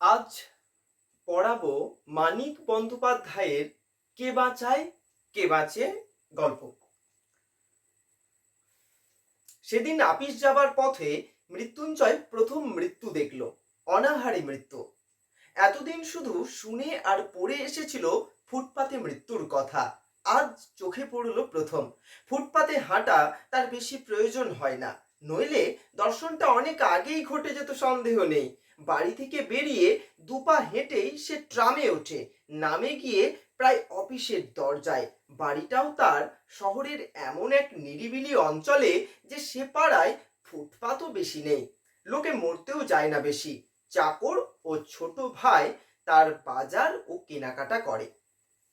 আজ পড়াবো মানিক বন্দ্যোপাধ্যায়ের কে বাঁচায়, কে বাঁচে গল্প। সেদিন আপিস যাবার পথে মৃত্যুঞ্জয় প্রথম মৃত্যু দেখল, অনাহারে মৃত্যু। এতদিন শুধু শুনে আর পড়ে এসেছিল ফুটপাতে মৃত্যুর কথা, আজ চোখে পড়ল প্রথম। ফুটপাতে হাঁটা তার বেশি প্রয়োজন হয় না, নইলে দর্শনটা অনেক আগেই ঘটে যেত, সন্দেহ নেই। বাড়ি থেকে বেরিয়ে দুপা হেঁটেই সে ট্রামে ওঠে। নামে গিয়ে প্রায় অফিসের দরজায়। বাড়িটাও তার শহরের এমন এক নিরিবিলি অঞ্চলে যে সে পাড়ায় ফুটপাতও বেশি নেই। লোকে মরতেও যায় না বেশি। চাকর ও ছোট ভাই তার বাজার ও কেনাকাটা করে।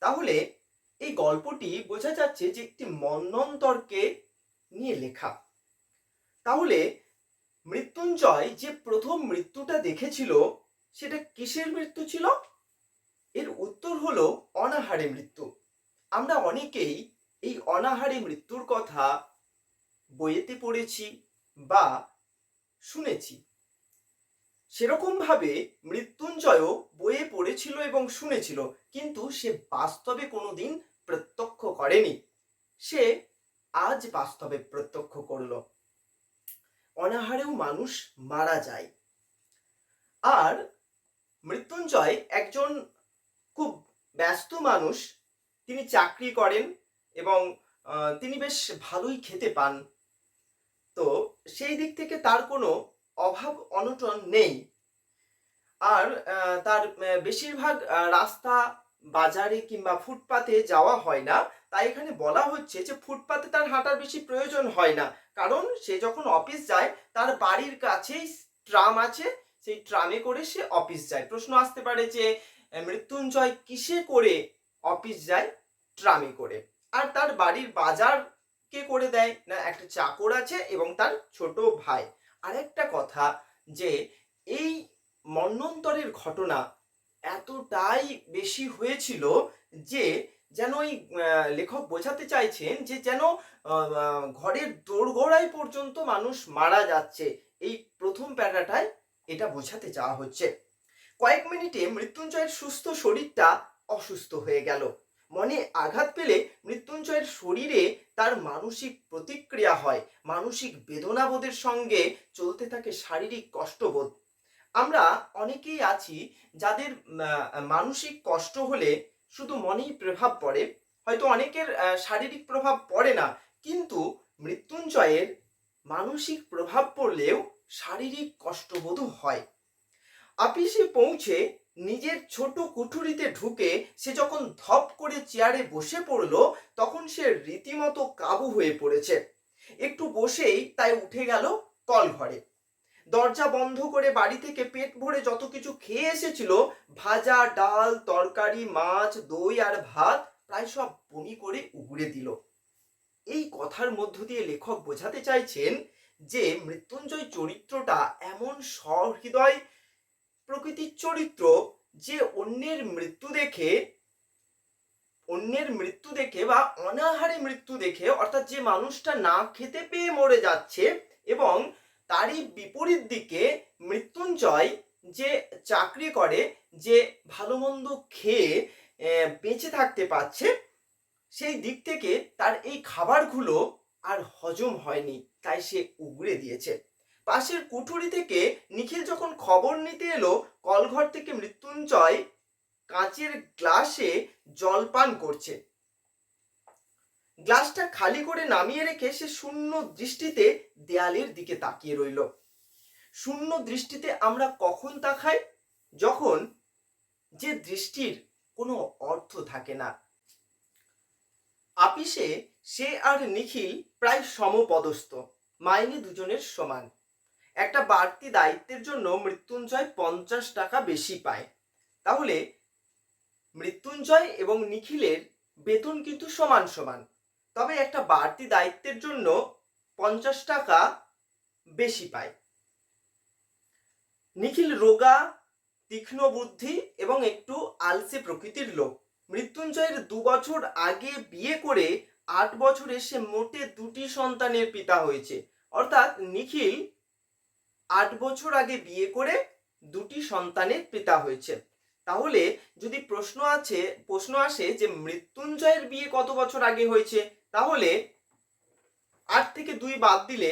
তাহলে এই গল্পটি বোঝা যাচ্ছে যে একটি মন্নন্তরকে নিয়ে লেখা। তাহলে মৃত্যুঞ্জয় যে প্রথম মৃত্যুটা দেখেছিল, সেটা কিসের মৃত্যু ছিল? এর উত্তর হলো অনাহারে মৃত্যু। আমরা অনেকেই এই অনাহারে মৃত্যুর কথা বইয়েতে পড়েছি বা শুনেছি। সেরকম ভাবে মৃত্যুঞ্জয়ও বইয়ে পড়েছিল এবং শুনেছিল, কিন্তু সে বাস্তবে কোনোদিন প্রত্যক্ষ করেনি। সে আজ বাস্তবে প্রত্যক্ষ করল। অনাহারেও মানুষ মারা যায়। আর মৃত্যুঞ্জয় একজন খুব ব্যস্ত মানুষ। তিনি চাকরি করেন এবং তিনি বেশ ভালোই খেতে পান। তো সেই দিক থেকে তার কোনো অভাব অনটন নেই। আর তার বেশিরভাগ রাস্তা, বাজারে কিংবা ফুটপাতে যাওয়া হয় না। তাই এখানে বলা হচ্ছে যে ফুটপাতে তার হাঁটার বেশি প্রয়োজন হয় না। কারণ সে যখন অফিস যায়, তার বাড়ির কাছেই ট্রাম আছে। সেই ট্রামে করে সে অফিস যায়। প্রশ্ন আসতে পারে যে মৃত্যুঞ্জয় কিসে করে অফিস যায়? ট্রামে করে। আর তার বাড়ির বাজার কে করে দেয়? না, একটা চাকর আছে এবং তার ছোট ভাই। আরেকটা কথা যে, এই মন্নন্তরের ঘটনা এতটাই বেশি হয়েছিল যে যেন ওই লেখক বোঝাতে চাইছেন যে যেন ঘরের দোরগোড়ায় পর্যন্ত মানুষ মারা যাচ্ছে। এই প্রথম প্যারাটায় এটা বোঝাতে চাওয়া হচ্ছে। কয়েক মিনিটে মৃত্যুঞ্জয়ের সুস্থ শরীরটা অসুস্থ হয়ে গেল। মনে আঘাত পেলে মৃত্যুঞ্জয়ের শরীরে তার মানসিক প্রতিক্রিয়া হয়, মানসিক বেদনাবোধের সঙ্গে চলতে থাকে শারীরিক কষ্টবোধ। আমরা অনেকেই আছি যাদের মানসিক কষ্ট হলে শুধু মনেই প্রভাব পড়ে, হয়তো অনেকের শারীরিক প্রভাব পড়ে না, কিন্তু মৃত্যুঞ্জয়ের মানসিক প্রভাব পড়লেও শারীরিক কষ্টবোধও হয়। আপিসে পৌঁছে নিজের ছোট কুঠুরিতে ঢুকে সে যখন ধপ করে চেয়ারে বসে পড়ল, তখন সে রীতিমতো কাবু হয়ে পড়েছে। একটু বসেই তাই উঠে গেল কল ঘরে দরজা বন্ধ করে বাড়ি থেকে পেট ভরে যত কিছু খেয়ে এসেছিল, ভাজা ডাল, তরকারি, মাছ, দই আর ভাত, প্রায় সব বমি করে উগড়ে দিল। এই কথার মধ্য দিয়ে লেখক বোঝাতে চাইছেন যে, মৃত্যুঞ্জয় চরিত্রটা এমন সহৃদয় প্রকৃতির চরিত্র যে অন্যের মৃত্যু দেখে, অন্যের মৃত্যু দেখে বা অনাহারে মৃত্যু দেখে, অর্থাৎ যে মানুষটা না খেতে পেয়ে মরে যাচ্ছে এবং তারই বিপরীত দিকে মৃত্যুঞ্জয় যে চাকরি করে, যে ভালো মন্দ খেয়ে বেঁচে থাকতে পারছে, সেই দিক থেকে তার এই খাবারগুলো আর হজম হয়নি, তাই সে উগড়ে দিয়েছে। পাশের কুঠুরি থেকে নিখিল যখন খবর নিতে এলো, কলঘর থেকে মৃত্যুঞ্জয় কাঁচের গ্লাসে জল পান করছে। গ্লাসটা খালি করে নামিয়ে রেখে সে শূন্য দৃষ্টিতে দেয়ালের দিকে তাকিয়ে রইল। শূন্য দৃষ্টিতে আমরা কখন তাকাই? যখন যে দৃষ্টির কোনো অর্থ থাকে না। আপিসে সে আর নিখিল প্রায় সমপদস্থ, মাইনে দুজনের সমান। একটা বাড়তি দায়িত্বের জন্য মৃত্যুঞ্জয় পঞ্চাশ টাকা বেশি পায়। তাহলে মৃত্যুঞ্জয় এবং নিখিলের বেতন কিন্তু সমান সমান। তবে একটা বাড়তি দায়িত্বের জন্য পঞ্চাশ টাকা বেশি পায়। নিখিল রোগা, তীক্ষ্ণ বুদ্ধি এবং একটু আলসে প্রকৃতির লোক। মৃত্যুঞ্জয়ের দু বছর আগে বিয়ে করে আট বছরে সে মোটে দুটি সন্তানের পিতা হয়েছে। অর্থাৎ নিখিল আট বছর আগে বিয়ে করে দুটি সন্তানের পিতা হয়েছে। তাহলে যদি প্রশ্ন আছে, প্রশ্ন আসে যে মৃত্যুঞ্জয়ের বিয়ে কত বছর আগে হয়েছে? তাহলে আট থেকে দুই বাদ দিলে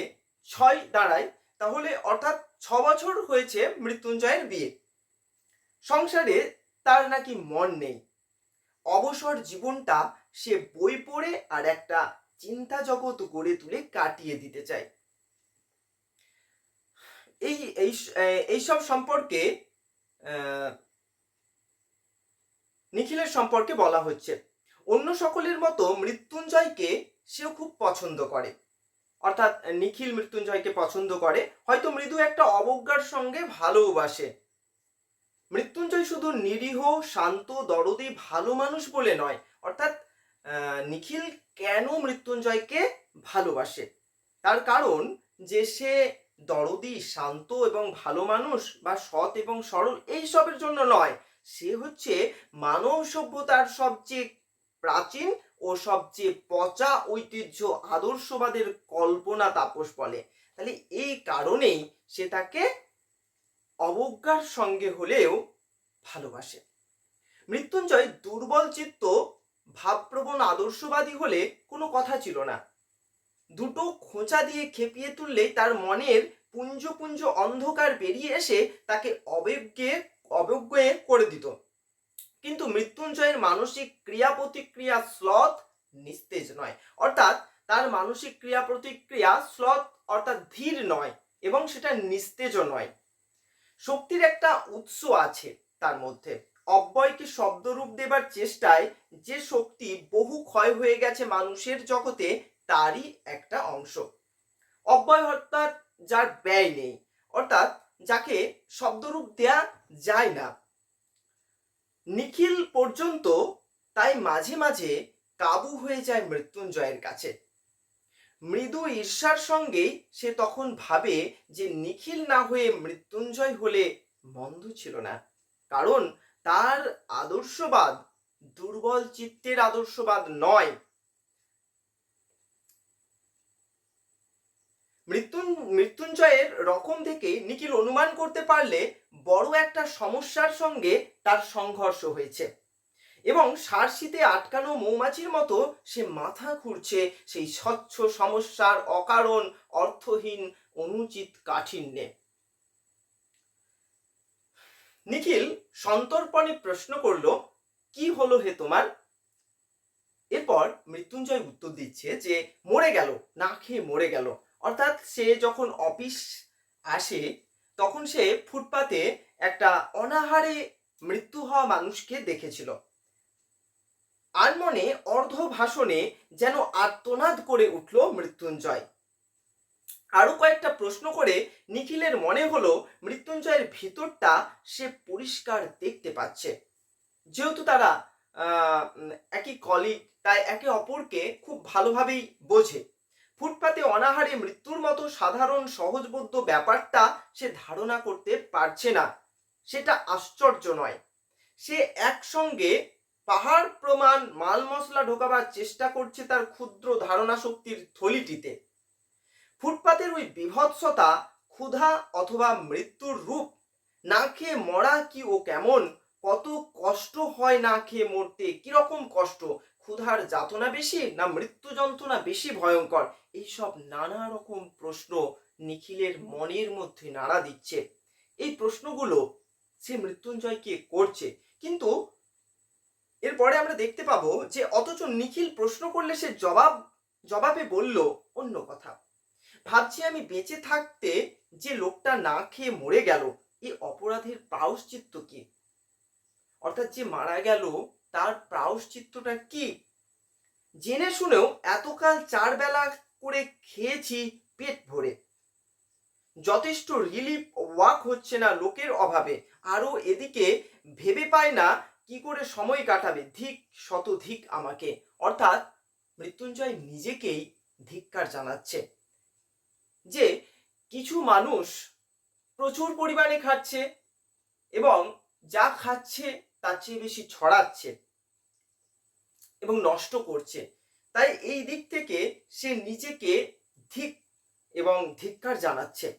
ছয় দাঁড়ায়। তাহলে অর্থাৎ ছ বছর হয়েছে মৃত্যুঞ্জয়ের বিয়ে। সংসারে তার নাকি মন নেই। অবসর জীবনটা সে বই পড়ে আর একটা চিন্তা জগৎ গড়ে তুলে কাটিয়ে দিতে চায়। এই এই এইসব সম্পর্কে নিখিলের সম্পর্কে বলা হচ্ছে। অন্য সকলের মতো মৃত্যুঞ্জয়কে সেও খুব পছন্দ করে। অর্থাৎ নিখিল মৃত্যুঞ্জয়কে পছন্দ করে। হয়তো মৃদু একটা অবজ্ঞার সঙ্গে ভালোবাসে মৃত্যুঞ্জয় শুধু নিরীহ, শান্ত, দরদি, ভালো মানুষ বলে নয়। অর্থাৎ নিখিল কেন মৃত্যুঞ্জয়কে ভালোবাসে? তার কারণ যে সে দরদি, শান্ত এবং ভালো মানুষ বা সৎ এবং সরল এইসবের জন্য নয়। সে হচ্ছে মানব সভ্যতার সবচেয়ে প্রাচীন ও সবচেয়ে পচা ঐতিহ্য আদর্শবাদের কল্পনা তাপস বলে। তাহলে এই কারণেই সে তাকে অবজ্ঞার সঙ্গে হলেও ভালোবাসে। মৃত্যুঞ্জয় দুর্বল চিত্ত, ভাবপ্রবণ আদর্শবাদী হলে কোনো কথা ছিল না। দুটো খোঁচা দিয়ে খেপিয়ে তুললেই তার মনের পুঞ্জ পুঞ্জ অন্ধকার বেরিয়ে এসে তাকে অবজ্ঞে অবজ্ঞে করে দিত। কিন্তু মৃত্যুঞ্জয়ের মানসিক ক্রিয়া প্রতিক্রিয়া স্লথ নিস্তেজ নয়। অর্থাৎ তার মানসিক ক্রিয়া প্রতিক্রিয়া স্লথ অর্থাৎ ধীর নয় এবং সেটা নিস্তেজও নয়। শক্তির একটা উৎস আছে তার মধ্যে। অব্যয়কে শব্দরূপ দেবার চেষ্টায় যে শক্তি বহু ক্ষয় হয়ে গেছে মানুষের জগতে, তারই একটা অংশ। অব্যয় অর্থাৎ যার ব্যয় নেই, অর্থাৎ যাকে শব্দরূপ দেয়া যায় না। নিখিল পর্যন্ত তাই মাঝে মাঝে কাবু হয়ে যায় মৃত্যুঞ্জয়ের কাছে। মৃদু ঈর্ষার সঙ্গেই সে তখন ভাবে যে নিখিল না হয়ে মৃত্যুঞ্জয় হলে মন্দ ছিল না। কারণ তার আদর্শবাদ দুর্বল চিত্তের আদর্শবাদ নয়। মৃত্যুন, মৃত্যুঞ্জয়ের রকম থেকে নিখিল অনুমান করতে পারলে বড় একটা সমস্যার সঙ্গে তার সংঘর্ষ হয়েছে। এবং সারশিতে আটকানো মৌমাছির মতো সে মাথা ঘুরছে সেই স্বচ্ছ সমস্যার অকারণ অর্থহীন অনুচিত কাঠিন্যে। নিখিল সন্তর্পণে প্রশ্ন করল, কি হলো হে তোমার? এরপর মৃত্যুঞ্জয় উত্তর দিচ্ছে যে, মরে গেল, না খেয়ে মরে গেল। অর্থাৎ সে যখন অফিস আসে, তখন সে ফুটপাতে একটা অনাহারে মৃত্যু হওয়া মানুষকে দেখেছিল। আর মনে অর্ধ ভাষণে যেন আত্মনাদ করে উঠল মৃত্যুঞ্জয়। আরও কয়েকটা প্রশ্ন করে নিখিলের মনে হলো মৃত্যুঞ্জয়ের ভিতরটা সে পরিষ্কার দেখতে পাচ্ছে। যেহেতু তারা একই কলিগ তাই একে অপরকে খুব ভালোভাবেই বোঝে। ফুটপাতে অনাহারে মৃত্যুর মতো সাধারণ সহজবোধ্য ব্যাপারটা সে ধারণা করতে পারছে না। সেটা আশ্চর্য নয়। সে একসঙ্গে পাহাড় প্রমাণ, মাল মশলা ঢোকাবার চেষ্টা করছে তার ক্ষুদ্র ধারণা শক্তির থলিটিতে। ফুটপাতের ওই বিভৎসতা, ক্ষুধা অথবা মৃত্যুর রূপ, না খেয়ে মরা কি ও কেমন, কত কষ্ট হয় না খেয়ে মরতে, কীরকম কষ্ট ক্ষুধার যাতনা বেশি না মৃত্যু যন্ত্রণা বেশি ভয়ঙ্কর? এইসব নানা রকম প্রশ্ন নিখিলের মনের মধ্যে নাড়া দিচ্ছে। এই প্রশ্নগুলো সে মৃত্যুঞ্জয়কে করছে? কিন্তু এরপরে আমরা দেখতে পাবো যে অথচ নিখিল প্রশ্ন করলে সে জবাব, জবাবে বলল অন্য কথা। ভাবছি আমি বেঁচে থাকতে যে লোকটা না খেয়ে মরে গেল এই অপরাধের প্রায়শ্চিত্ত কি? অর্থাৎ যে মারা গেল তার প্রায়শ্চিত্তটা কি? জেনে শুনেও এতকাল চার বেলা করে খেয়েছি পেট ভরে। যথেষ্ট রিলিফ ওয়াক হচ্ছে না লোকের অভাবে। আরও এদিকে ভেবে পায় না কি করে সময় কাটাবে। ধিক শত ধিক আমাকে। অর্থাৎ মৃত্যুঞ্জয় নিজেকেই ধিক্কার জানাচ্ছে যে কিছু মানুষ প্রচুর পরিমাণে খাচ্ছে এবং যা খাচ্ছে তার চেয়ে বেশি ছড়াচ্ছে এবং নষ্ট করছে। তাই এই দিক থেকে সে নিজেকে ধিক এবং ধিক্কার জানাচ্ছে।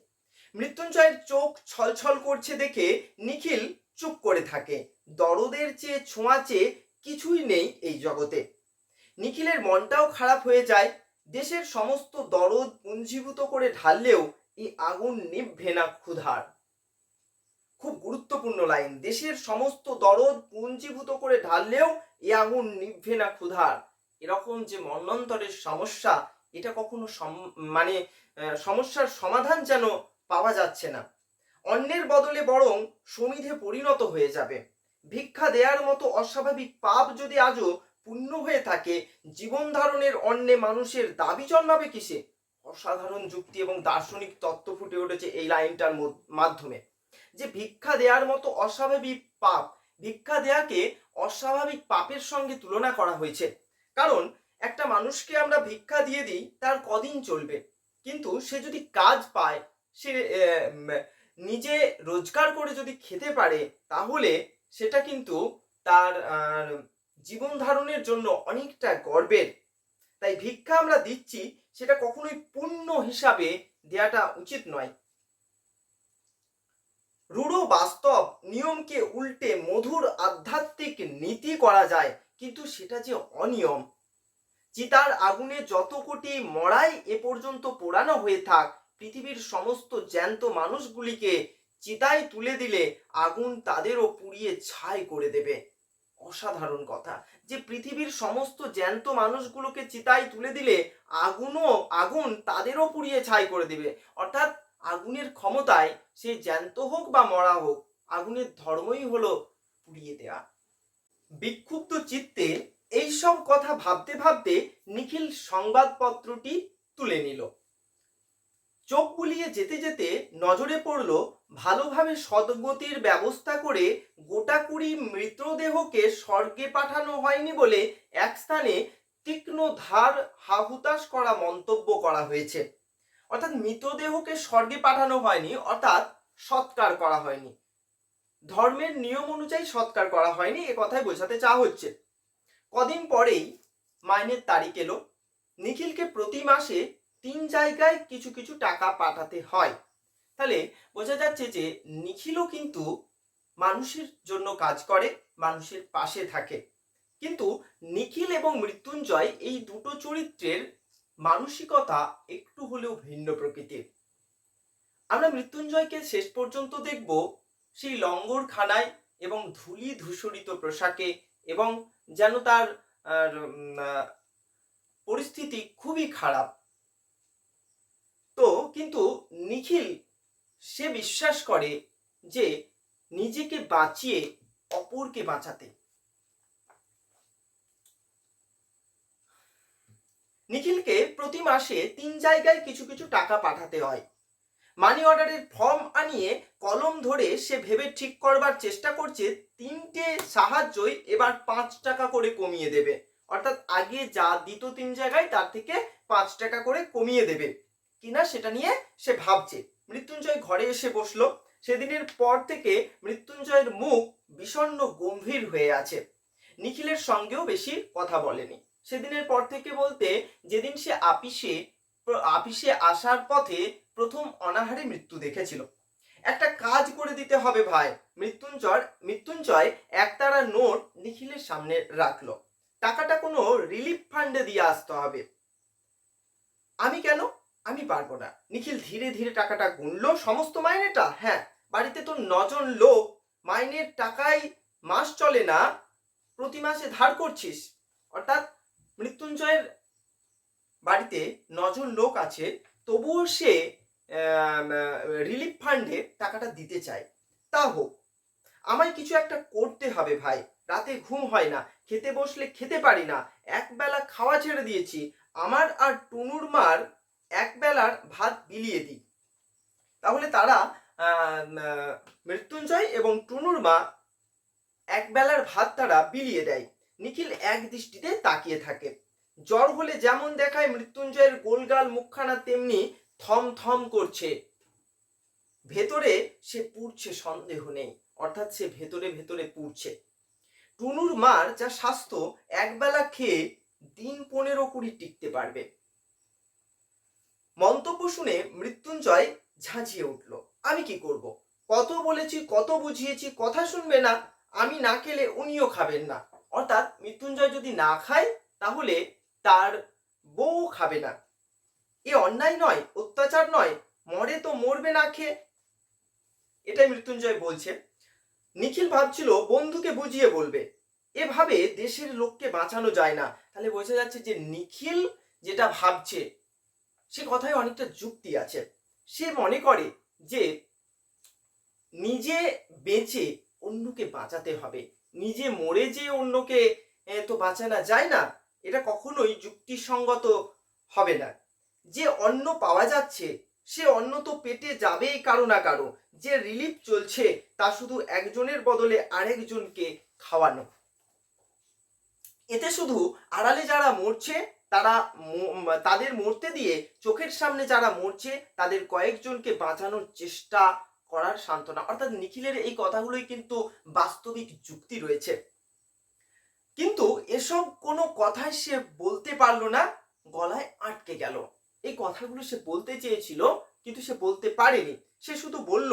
মৃত্যুঞ্জয়ের চোখ ছলছল করছে দেখে নিখিল চুপ করে থাকে। দরদের চেয়ে ছোঁয়াচে কিছুই নেই এই জগতে। নিখিলের মনটাও খারাপ হয়ে যায়। দেশের সমস্ত দরদ পুঞ্জীভূত করে ঢাললেও এই আগুন নিভবে না ক্ষুধার। গুরুত্বপূর্ণ লাইন। দেশের সমস্ত দরদ পুঞ্জীভূত করে ঢাললেও এ আগুন নিভবে না ক্ষুধার। এরকম যে মন্বন্তরের সমস্যা, এটা কখনো মানে সমস্যার সমাধান যেন পাওয়া যাচ্ছে না। অন্যের বদলে বরং সমিধে পরিণত হয়ে যাবে। ভিক্ষা দেয়ার মতো অস্বাভাবিক পাপ যদি আজও পূর্ণ হয়ে থাকে, জীবন ধারণের অন্যে মানুষের দাবি জন্মাবে কিসে? অসাধারণ যুক্তি এবং দার্শনিক তত্ত্ব ফুটে উঠেছে এই লাইনটার মাধ্যমে। যে ভিক্ষা দেওয়ার মতো অস্বাভাবিক পাপ, ভিক্ষা দেয়াকে অস্বাভাবিক পাপের সঙ্গে তুলনা করা হয়েছে। কারণ, একটা মানুষকে আমরা ভিক্ষা দিয়ে দিই, তার কদিন চলবে। কিন্তু সে যদি কাজ পায়, সে নিজে রোজগার করে যদি খেতে পারে, তাহলে সেটা কিন্তু তার জীবন ধারণের জন্য অনেকটা গর্বের। তাই ভিক্ষা আমরা দিচ্ছি, সেটা কখনোই পুণ্য হিসাবে দেয়াটা উচিত নয়। রূঢ় বাস্তব নিয়মকে উল্টে মধুর আধ্যাত্মিক নীতি করা যায়, কিন্তু সেটা যে অনিয়ম। চিতার আগুনে যত কোটি মরাই এ পর্যন্ত পোড়ানো হয়ে থাক, পৃথিবীর সমস্ত জ্যান্ত মানুষগুলিকে চিতায় তুলে দিলে আগুন তাদেরও পুড়িয়ে ছাই করে দেবে। অসাধারণ কথা, যে পৃথিবীর সমস্ত জ্যান্ত মানুষগুলোকে চিতায় তুলে দিলে আগুনও, আগুন তাদেরও পুড়িয়ে ছাই করে দেবে। অর্থাৎ আগুনের ক্ষমতায় সে জ্যান্ত হোক বা মরা হোক, আগুনের ধর্মই হলো পুড়িয়ে দেওয়া। বিক্ষুব্ধ চিত্তে এইসব কথা ভাবতে ভাবতে নিখিল সংবাদপত্রটি তুলে নিল। চোখ বুলিয়ে যেতে যেতে নজরে পড়ল ভালোভাবে সদ্গতির ব্যবস্থা করে গোটা কুড়ি মৃতদেহকে স্বর্গে পাঠানো হয়নি বলে এক স্থানে তীক্ষ্ণ ধার হাহুতাশ করা মন্তব্য করা হয়েছে। অর্থাৎ মৃতদেহকে স্বর্গে পাঠানো হয়নি, অর্থাৎ সৎকার করা হয়নি। ধর্মের নিয়ম অনুযায়ী সৎকার করা হয়নি, এ কথাই বোঝাতে চাওয়া হচ্ছে। কদিন পরেই মাইনের তারিখ এলো। নিখিলকে প্রতি মাসে তিন জায়গায় কিছু কিছু টাকা পাঠাতে হয়। তাহলে বোঝা যাচ্ছে যে নিখিলও কিন্তু মানুষের জন্য কাজ করে, মানুষের পাশে থাকে। কিন্তু নিখিল এবং মৃত্যুঞ্জয় এই দুটো চরিত্রের মানসিকতা একটু হলেও ভিন্ন প্রকৃতির। আমরা মৃত্যুঞ্জয়কে শেষ পর্যন্ত দেখব সেই লঙ্গরখানায় এবং ধুলি ধূসরিত পোশাকে এবং যেন তার পরিস্থিতি খুবই খারাপ। তো কিন্তু নিখিল সে বিশ্বাস করে যে নিজেকে বাঁচিয়ে অপরকে বাঁচাতে। নিখিলকে প্রতি মাসে তিন জায়গায় কিছু কিছু টাকা পাঠাতে হয়। মানি অর্ডারের ফর্ম আনিয়ে কলম ধরে সে ভেবে ঠিক করবার চেষ্টা করছে, তিনটে সাহায্যই এবার পাঁচ টাকা করে কমিয়ে দেবে। অর্থাৎ আগে যা দিত তিন জায়গায়, তার থেকে পাঁচ টাকা করে কমিয়ে দেবে। কিনা সেটা নিয়ে সে ভাবছে। মৃত্যুঞ্জয় ঘরে এসে বসল। সেদিনের পর থেকে মৃত্যুঞ্জয়ের মুখ বিষণ্ণ গম্ভীর হয়ে আছে। নিখিলের সঙ্গেও বেশি কথা বলেনি। সেদিনের পর থেকে বলতে যেদিন সে আপিসে আপিসে আসার পথে প্রথম অনাহারে মৃত্যু দেখেছিল। একটা কাজ করে দিতে হবে ভাই। মৃত্যুঞ্জয় মৃত্যুঞ্জয় একতারা নোট নিখিলের সামনে রাখল। টাকাটা কোনো রিলিফ ফান্ডে দিয়ে আসতে হবে। আমি কেন? আমি পারব না। নিখিল ধীরে ধীরে টাকাটা গুনলো। সমস্ত মাইনেটা? হ্যাঁ। বাড়িতে তো নজন লোক। মাইনের টাকায় মাস চলে না। প্রতি মাসে ধার করছিস। অর্থাৎ মৃত্যুঞ্জয়ের বাড়িতে নজন লোক আছে, তবুও সে রিলিফ ফান্ডে টাকাটা দিতে চায়। তা হোক, আমায় কিছু একটা করতে হবে ভাই। রাতে ঘুম হয় না, খেতে বসলে খেতে পারি না। একবেলা খাওয়া ছেড়ে দিয়েছি। আমার আর টুনুর মার একবেলার ভাত বিলিয়ে দিই। তাহলে তারা মৃত্যুঞ্জয় এবং টুনুর মা একবেলার ভাত তারা বিলিয়ে দেয়। নিখিল এক দৃষ্টিতে তাকিয়ে থাকে। জ্বর হলে যেমন দেখায় মৃত্যুঞ্জয়ের গোলগাল মুখখানা, তেমনি থম থম করছে। ভেতরে সে পুড়ছে, সন্দেহ নেই। অর্থাৎ সে ভেতরে ভেতরে পুড়ছে। টুনুর মার যা স্বাস্থ্য, একবেলা খেয়ে দিন পনেরো কুড়ি টিকতে পারবে। মন্তব্য শুনে মৃত্যুঞ্জয় ঝাঁঝিয়ে উঠল, আমি কি করব? কত বলেছি, কত বুঝিয়েছি, কথা শুনবে না। আমি না খেলে উনিও খাবেন না। অর্থাৎ মৃত্যুঞ্জয় যদি না খায়, তাহলে তার বউ খাবে না। এ অন্যায় নয়, অত্যাচার নয়, মরে তো মরবে না খেয়ে। এটাই মৃত্যুঞ্জয় বলছে। নিখিল ভাবছিল, বন্ধুকে বুঝিয়ে বলবে। এভাবে দেশের লোককে বাঁচানো যায় না। তাহলে বোঝা যাচ্ছে যে নিখিল যেটা ভাবছে, সে কথায় অনেকটা যুক্তি আছে। সে মনে করে যে, নিজে বেঁচে অন্যকে বাঁচাতে হবে। নিজে মরে যে অন্যকে তো বাঁচানো যায় না, এটা কখনোই যুক্তিসঙ্গত হবে না। যে অন্ন পাওয়া যাচ্ছে, সে অন্ন তো পেটে যাবেই কারও না কারও। যে রিলিফ চলছে, তা শুধু একজনের বদলে আরেকজনকে খাওয়ানো। এতে শুধু আড়ালে যারা মরছে, তারা তাদের মরতে দিয়ে চোখের সামনে যারা মরছে, তাদের কয়েকজনকে বাঁচানোর চেষ্টা করার সান্ত্বনা। অর্থাৎ নিখিলের এই কথাগুলোই কিন্তু বাস্তবিক যুক্তি রয়েছে। কিন্তু এসব কোনো কথাই সে বলতে পারল না, গলায় আটকে গেল। এই কথাগুলো সে বলতে চেয়েছিল, কিন্তু সে বলতে পারেনি। সে শুধু বলল,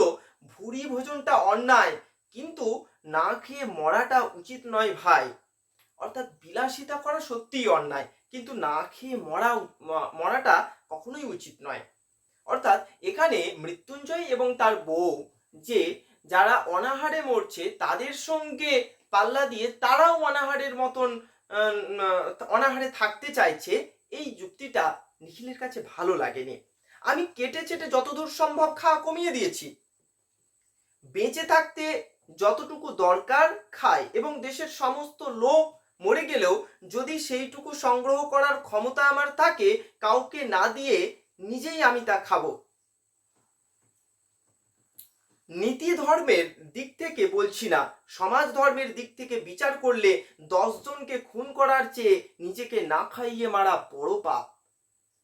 ভুরি ভোজনটা অন্যায়, কিন্তু না খেয়ে মরাটা উচিত নয় ভাই। অর্থাৎ বিলাসিতা করা সত্যিই অন্যায়, কিন্তু না খেয়ে মরা মরাটা কখনোই উচিত নয়। অর্থাৎ এখানে মৃত্যুঞ্জয় এবং তার বউ যে যারা অনাহারে মরছে তাদের সঙ্গে পাল্লা দিয়ে তারাও অনাহারের মতন অনাহারে থাকতে চাইছে, এই যুক্তিটা নিখিলের কাছে ভালো লাগেনি। আমি কেটে চেটে যতদূর সম্ভব খাওয়া কমিয়ে দিয়েছি। বেঁচে থাকতে যতটুকু দরকার খায় এবং দেশের সমস্ত লোক মরে গেলেও যদি সেইটুকু সংগ্রহ করার ক্ষমতা আমার থাকে, কাউকে না দিয়ে নিজেই আমি তা খাব। নীতি ধর্মের দিক থেকে বলছি না, সমাজ ধর্মের দিক থেকে বিচার করলে দশজনকে খুন করার চেয়ে নিজেকে না খাইয়ে মারা বড় পাপ।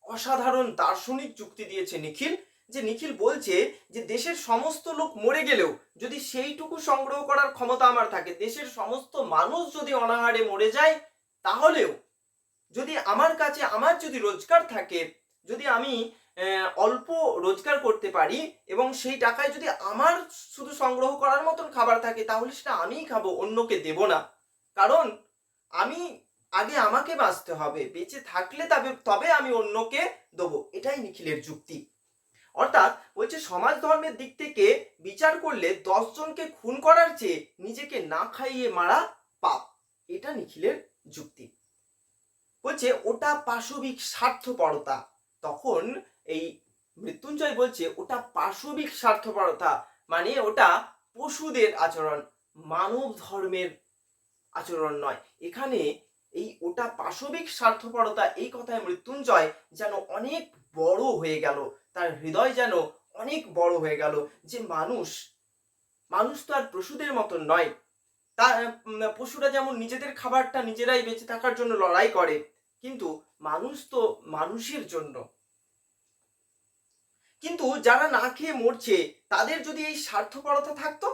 অসাধারণ দার্শনিক যুক্তি দিয়েছে নিখিল, যে নিখিল বলছে যে দেশের সমস্ত লোক মরে গেলেও যদি সেইটুকু সংগ্রহ করার ক্ষমতা আমার থাকে, দেশের সমস্ত মানুষ যদি অনাহারে মরে যায়, তাহলেও যদি আমার কাছে, আমার যদি রোজগার থাকে যদি আমি অল্প রোজগার করতে পারি এবং সেই টাকায় যদি আমার শুধু সংগ্রহ করার মতন খাবার থাকে, তাহলে সেটা আমিই খাব, অন্যকে দেব না। কারণ আমি, আগে আমাকে বাঁচতে হবে, বেঁচে থাকলে তবে তবে আমি অন্যকে দেবো। এটাই নিখিলের যুক্তি। অর্থাৎ বলছে, সমাজ ধর্মের দিক থেকে বিচার করলে দশজনকে খুন করার চেয়ে নিজেকে না খাইয়ে মারা পাপ। এটা নিখিলের যুক্তি। বলছে, ওটা পাশবিক স্বার্থপরতা। তখন এই মৃত্যুঞ্জয় বলছে, ওটা পাশবিক স্বার্থপরতা মানে ওটা পশুদের আচরণ, মানব ধর্মের আচরণ নয়। এখানে এই ওটা পাশবিক স্বার্থপরতা, এই কথায় মৃত্যুঞ্জয় যেন অনেক বড় হয়ে গেল। তার হৃদয় যেন অনেক বড় হয়ে গেল যে মানুষ মানুষ তো আর পশুদের মতন নয়। তা পশুরা যেমন নিজেদের খাবারটা নিজেরাই বেঁচে থাকার জন্য লড়াই করে, কিন্তু মানুষ তো মানুষের জন্য। কিন্তু যারা না খেয়ে মরছে, তাদের যদি এই স্বার্থপরতা থাকতো,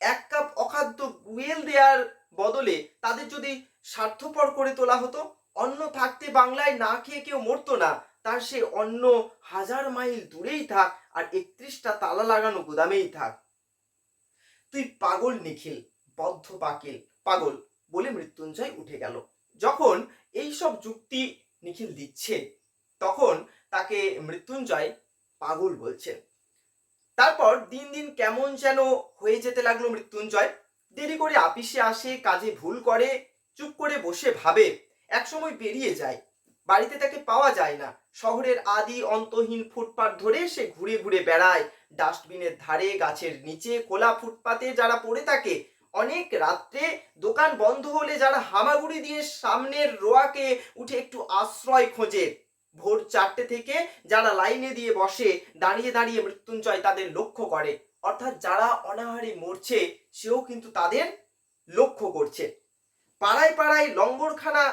এক কাপ অখাদ্য গুয়েল দেওয়ার বদলে তাদের যদি স্বার্থপর করে তোলা হতো, অন্ন থাকতে বাংলায় না খেয়ে কেউ মরতো না, তার সে অন্য হাজার মাইল দূরেই থাক আর একত্রিশটা তালা লাগানো গুদামেই থাক। তুই পাগল নিখিল, বদ্ধ পাকিল, পাগল বলে মৃত্যুঞ্জয় উঠে গেল। যখন এই সব যুক্তি নিখিল দিচ্ছে, তখন তাকে মৃত্যুঞ্জয় পাগল বলছে। তারপর দিন দিন কেমন যেন হয়ে যেতে লাগল মৃত্যুঞ্জয়। দেরি করে আপিসে আসে, কাজে ভুল করে, চুপ করে বসে ভাবে, একসময় পেরিয়ে যায়। বাড়িতে তাকে পাওয়া যায় না। শহরের আদি অন্তহীন ফুটপাত ধরে সে ঘুরে ঘুরে বেড়ায়। ডাস্টবিনের ধারে, গাছের নিচে, খোলা ফুটপাতে যারা পড়ে থাকে অনেক রাত্রে দোকান বন্ধ হলে যারা হামাগুড়ি দিয়ে সামনের রোয়াকে উঠে একটু আশ্রয় খোঁজে। ভোর চারটে থেকে যারা লাইনে দিয়ে বসে, দাঁড়িয়ে দাঁড়িয়ে মৃত্যুঞ্জয় তাদের লক্ষ্য করে। অর্থাৎ যারা অনাহারে মরছে, সেও কিন্তু তাদের লক্ষ্য করছে। পাড়ায় পাড়ায় লঙ্গরখানা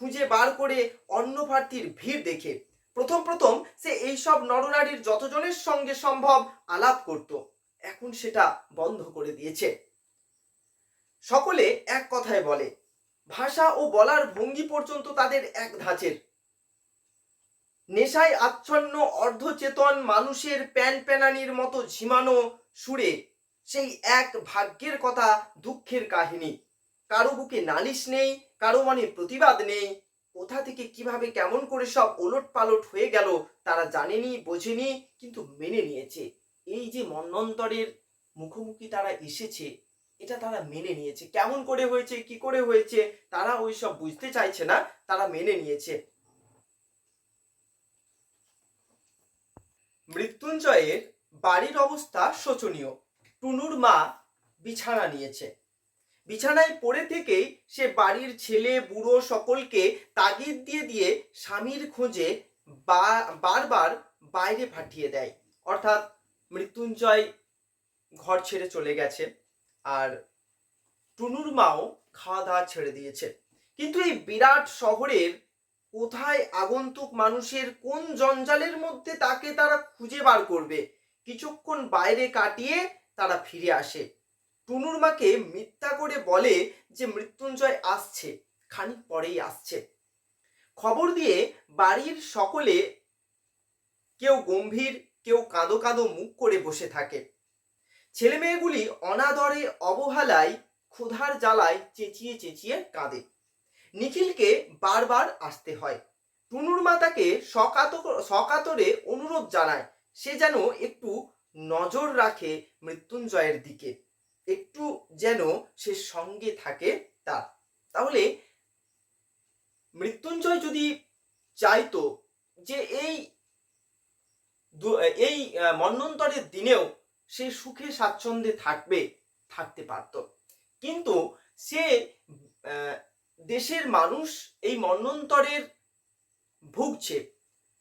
খুঁজে বার করে অন্ন প্রার্থীর ভিড় দেখে। প্রথম প্রথম সে এইসব নরনারীর যতজনের সঙ্গে সম্ভব আলাপ করত। এখন সেটা বন্ধ করে দিয়েছে। সকলে এক কথায় বলে, ভাষা ও বলার ভঙ্গি পর্যন্ত তাদের এক ধাঁচের। নেশায় আচ্ছন্ন, অর্ধচেতন মানুষের প্যান প্যানানির মতো ঝিমানো সুরে সেই এক ভাগ্যের কথা দুঃখের কাহিনী। কারও বুকে নালিশ নেই, কারও মনে প্রতিবাদ নেই। কোথা থেকে কীভাবে কেমন করে সব ওলট পালট হয়ে গেল তারা জানেনি, বোঝেনি, কিন্তু মেনে নিয়েছে। এই যে মন্নন্তরের মুখোমুখি তারা এসেছে এটা তারা মেনে নিয়েছে। কেমন করে হয়েছে, কি করে হয়েছে, তারা ওই সব বুঝতে চাইছে না, তারা মেনে নিয়েছে। মৃত্যুঞ্জয়ের বাড়ির অবস্থা শোচনীয়। টুনুর মা বিছানা নিয়েছে। বিছানায় পড়ে থেকেই সে বাড়ির ছেলে, বুড়ো সকলকে তাগিদ দিয়ে দিয়ে স্বামীর খোঁজে বারবার বাইরে পাঠিয়ে দেয়। অর্থাৎ মৃত্যুঞ্জয় ঘর ছেড়ে চলে গেছে। আর টুনুর মাও খাওয়া দাওয়া ছেড়ে দিয়েছে। কিন্তু এই বিরাট শহরের কোথায় আগন্তুক মানুষের কোন জঞ্জালের মধ্যে তাকে তারা খুঁজে বার করবে? কিছুক্ষণ বাইরে কাটিয়ে তারা ফিরে আসে। টুনুর মাকে মিথ্যা করে বলে যে মৃত্যুঞ্জয় আসছে, খানিক পরেই আসছে। খবর দিয়ে বাড়ির সকলে কেউ গম্ভীর, কেউ কাঁদো কাঁদো মুখ করে বসে থাকে। ছেলেমেয়েগুলি অনাদরে অবহেলায় ক্ষুধার জ্বালায় চেঁচিয়ে চেঁচিয়ে কাঁদে। নিখিলকে বারবার আসতে হয়। টুনুর মা তাকে সকাত সকাতরে অনুরোধ জানায় সে যেন একটু নজর রাখে মৃত্যুঞ্জয়ের দিকে। একটু যেন সে সঙ্গে থাকে তার। তাহলে মৃত্যুঞ্জয় যদি চাইতো যে এই এই আহ, মন্বন্তরের দিনেও সে সুখে স্বাচ্ছন্দ্যে থাকবে, থাকতে পারত। কিন্তু সে দেশের মানুষ এই মন্বন্তরের ভুগছে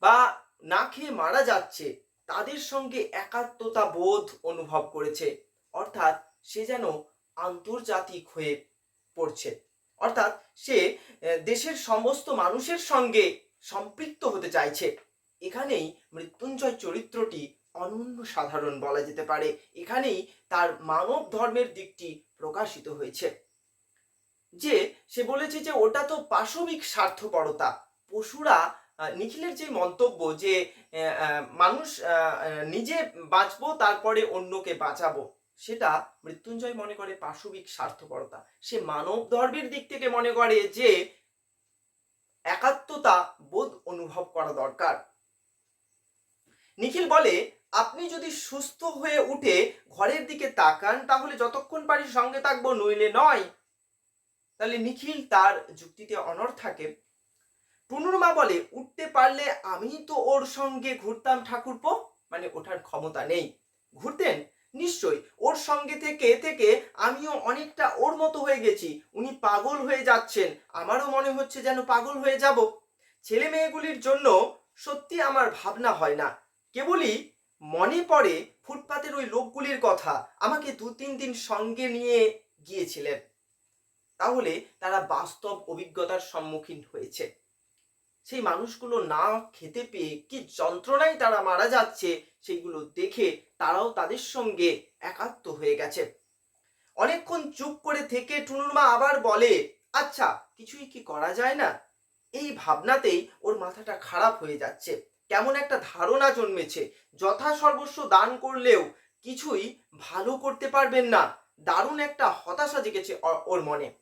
বা না খেয়ে মারা যাচ্ছে, তাদের সঙ্গে একাত্মতা বোধ অনুভব করেছে। অর্থাৎ সে যেন আন্তর্জাতিক হয়ে পড়ছে। অর্থাৎ সে দেশের সমস্ত মানুষের সঙ্গে সম্পৃক্ত হতে চাইছে। এখানেই মৃত্যুঞ্জয় চরিত্রটি অনন্য সাধারণ বলা যেতে পারে। এখানেই তার মানব ধর্মের দিকটি প্রকাশিত হয়েছে। যে, সে বলেছে যে, ওটা তো পাশবিক স্বার্থপরতা। পশুরা নিখিলের যে মন্তব্য যে মানুষ নিজে বাঁচবো, তারপরে অন্যকে বাঁচাবো, সেটা মৃত্যুঞ্জয় মনে করে পাশবিক স্বার্থপরতা। সে মানব ধর্মের দিক থেকে মনে করে যে, একাত্মতা বোধ অনুভব করা দরকার। নিখিল বলে আপনি যদি সুস্থ হয়ে উঠে ঘরের দিকে তাকান, তাহলে যতক্ষণ পারি সঙ্গে থাকব, নইলে নয়। তাহলে নিখিল তার যুক্তিতে অনর থাকে। টুনুর মা বলে, উঠতে পারলে আমি তো ওর সঙ্গে ঘুরতাম ঠাকুরপো। মানে ওঠার ক্ষমতা নেই। ঘুরতেন? নিশ্চয়ই। ওর সঙ্গে থেকে থেকে আমিও অনেকটা ওর মতো হয়ে গেছি। উনি পাগল হয়ে যাচ্ছেন। আমারও মনে হচ্ছে যেন পাগল হয়ে যাব। ছেলে মেয়েগুলির জন্য সত্যি আমার ভাবনা হয় না। কেবলই মনে পড়ে ফুটপাতের ওই লোকগুলির কথা। আমাকে দু, তিন দিন সঙ্গে নিয়ে গিয়েছিলেন। তাহলে তারা বাস্তব অভিজ্ঞতার সম্মুখীন হয়েছে। সেই মানুষগুলো না খেতে পেয়ে কি যন্ত্রণায় তারা মারা যাচ্ছে, সেইগুলো দেখে তারাও তাদের সঙ্গে একাত্ম হয়ে গেছে। অনেকক্ষণ চুপ করে থেকে টুনুর মা আবার বলে আচ্ছা কিছুই কি করা যায় না? এই ভাবনাতেই ওর মাথাটা খারাপ হয়ে যাচ্ছে। কেমন একটা ধারণা জন্মেছে। যথা সর্বস্ব দান করলেও কিছুই ভালো করতে পারবেন না। দারুণ একটা হতাশা জেগেছে ওর মনে।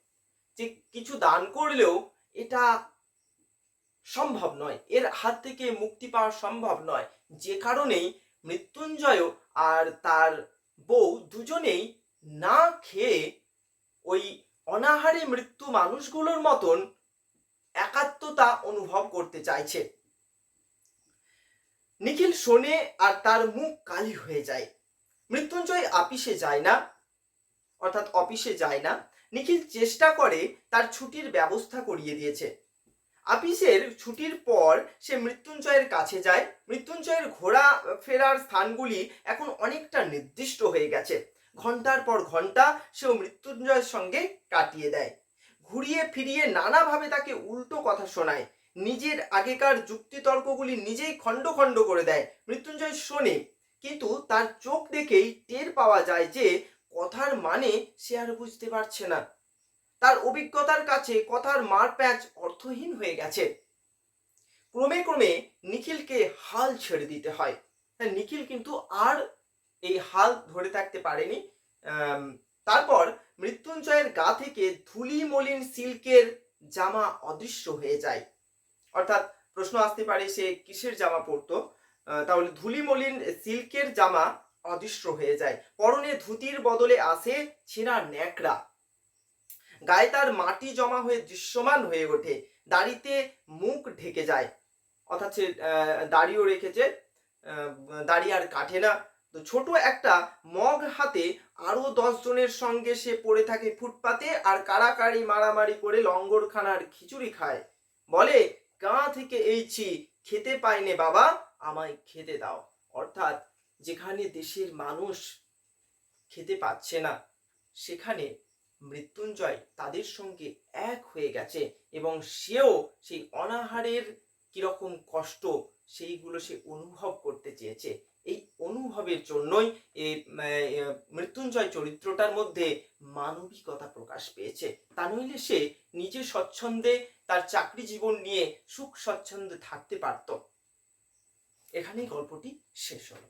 যে কিছু দান করলেও এটা সম্ভব নয়। এর হাত থেকে মুক্তি পাওয়া সম্ভব নয়। যে কারণেই মৃত্যুঞ্জয় আর তার বউ দুজনেই না খেয়ে ওই অনাহারে মৃত্যু মানুষগুলোর মতন একাত্মতা অনুভব করতে চাইছে। নিখিল শোনে আর তার মুখ কালি হয়ে যায়। মৃত্যুঞ্জয় আপিসে যায় না, অর্থাৎ অফিসে যায় না। নিখিল চেষ্টা করে তার ছুটির ব্যবস্থা করিয়ে দিয়েছে। আপিসের ছুটির পর সে মৃত্যুঞ্জয়ের কাছে যায়। মৃত্যুঞ্জয়ের ঘোরা ফেরার স্থানগুলি এখন অনেকটা নির্দিষ্ট হয়ে গেছে। ঘণ্টার পর ঘণ্টা সেও মৃত্যুঞ্জয়ের সঙ্গে কাটিয়ে দেয়। ঘুরিয়ে ফিরিয়ে নানাভাবে তাকে উল্টো কথা শোনায়। নিজের আগেকার যুক্তিতর্কগুলি নিজেই খণ্ড খণ্ড করে দেয়। মৃত্যুঞ্জয় শোনে কিন্তু তার চোখ দেখেই টের পাওয়া যায় যে কথার মানে সে আর বুঝতে পারছে না। তার অভিজ্ঞতার কাছে কথার মার প্যাচ অর্থহীন হয়ে গেছে। ক্রমে ক্রমে নিখিলকে হাল ছেড়ে দিতে হয়। হ্যাঁ, নিখিল কিন্তু আর এই হাল ধরে থাকতে পারেনি। তারপর মৃত্যুঞ্জয়ের গা থেকে ধুলি মলিন সিল্কের জামা অদৃশ্য হয়ে যায়। অর্থাৎ প্রশ্ন আসতে পারে সে কিসের জামা পরতো? তাহলে ধুলি মলিন সিল্কের জামা অদৃশ্য হয়ে যায়। পরনে ধুতির বদলে আসে ছেঁড়া ন্যাকড়া। গায়ে তার মাটি জমা হয়ে দৃশ্যমান হয়ে ওঠে। দাড়িতে মুখ ঢেকে যায়। অর্থাৎ সে দাড়িও রেখেছে। দাড়ি আর কাটে না। তো ছোট একটা মগ হাতে আরও দশ জনের সঙ্গে সে পড়ে থাকে ফুটপাতে আর কাড়াকাড়ি মারামারি করে লঙ্গরখানার খিচুড়ি খায়। বলে গা থেকে এইছি খেতে পাইনে বাবা, আমায় খেতে দাও। অর্থাৎ যেখানে দেশের মানুষ খেতে পাচ্ছে না, সেখানে মৃত্যুঞ্জয় তাদের সঙ্গে এক হয়ে গেছে এবং সেও সেই অনাহারের কীরকম কষ্ট সেইগুলো সে অনুভব করতে চেয়েছে। এই অনুভবের জন্যই এই মৃত্যুঞ্জয় চরিত্রটার মধ্যে মানবিকতা প্রকাশ পেয়েছে। তা নইলে সে নিজে স্বচ্ছন্দে তার চাকরি জীবন নিয়ে সুখ স্বচ্ছন্দে থাকতে পারত। এখানেই গল্পটি শেষ হলো।